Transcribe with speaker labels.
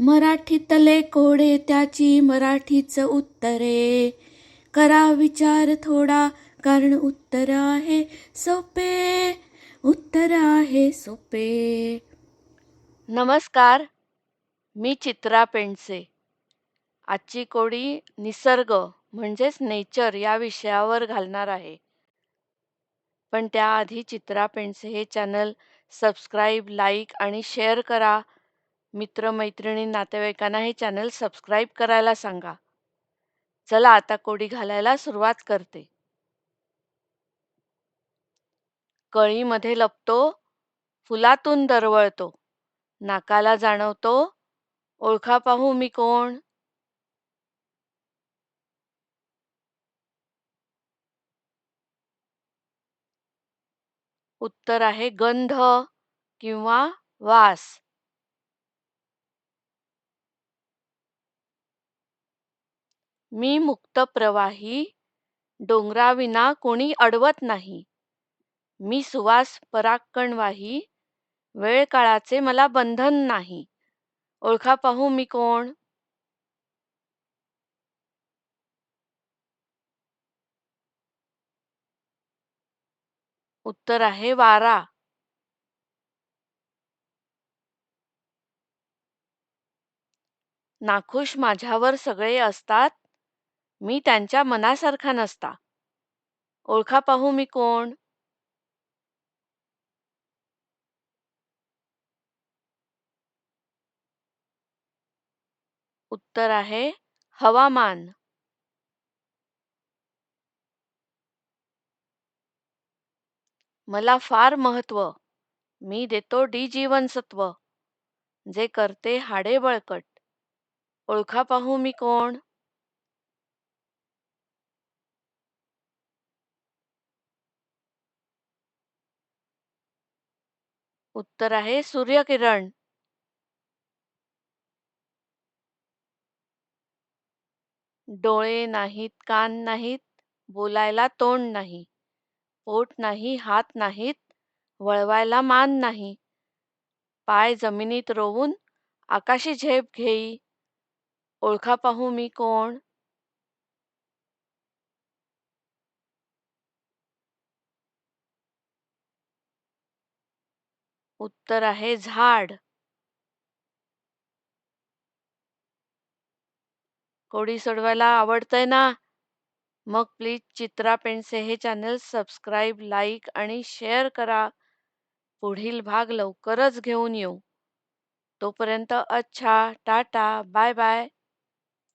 Speaker 1: मराठीतले कोडे त्याची मराठीच उत्तरे. करा विचार थोडा कारण उत्तर आहे सोपे. उत्तर आहे सोपे. नमस्कार मी चित्रा पेंडसे. आजची कोडी निसर्ग म्हणजेच नेचर या विषयावर घालणार आहे. पण त्याआधी चित्रा पेंडसे हे चॅनल सबस्क्राईब लाईक आणि शेअर करा. मित्रमैत्रिणी नातेवाईकांना हे चॅनल सबस्क्राईब करायला सांगा. चला आता कोडी घालायला सुरुवात करते. कळीमध्ये लपतो फुलातून दरवळतो. नाकाला जाणवतो ओळखा पाहू मी कोण? उत्तर आहे गंध किंवा वास. मी मुक्त प्रवाही डोंगराविना कोणी अडवत नाही. मी सुवास पराक्कणवाही वेळ काळाचे मला बंधन नाही. ओळखा पाहू मी कोण? उत्तर आहे वारा. नाखुश माझ्यावर सगळे असतात. मी त्यांच्या मनासारखा नसता. ओळखा पाहू मी कोण? उत्तर आहे हवामान. मला फार महत्त्व. मी देतो डी जीवनसत्व जे करते हाडे बळकट. ओळखा पाहू मी कोण? उत्तर आहे सूर्यकिरण. डोळे नाहीत कान नाहीत बोलायला तोंड नाही. पोट नाही हात नाहीत वळवायला मान नाही. पाय जमिनीत रोवून आकाशी झेप घेई. ओळखा पाहू मी कोण? उत्तर आहे झाड. कोडी सोडवायला आवडतंय ना? मग प्लीज चित्रा पेंडसे हे चॅनल सबस्क्राईब लाईक आणि शेअर करा. पुढील भाग लवकरच घेऊन येऊ. तोपर्यंत अच्छा टाटा बाय बाय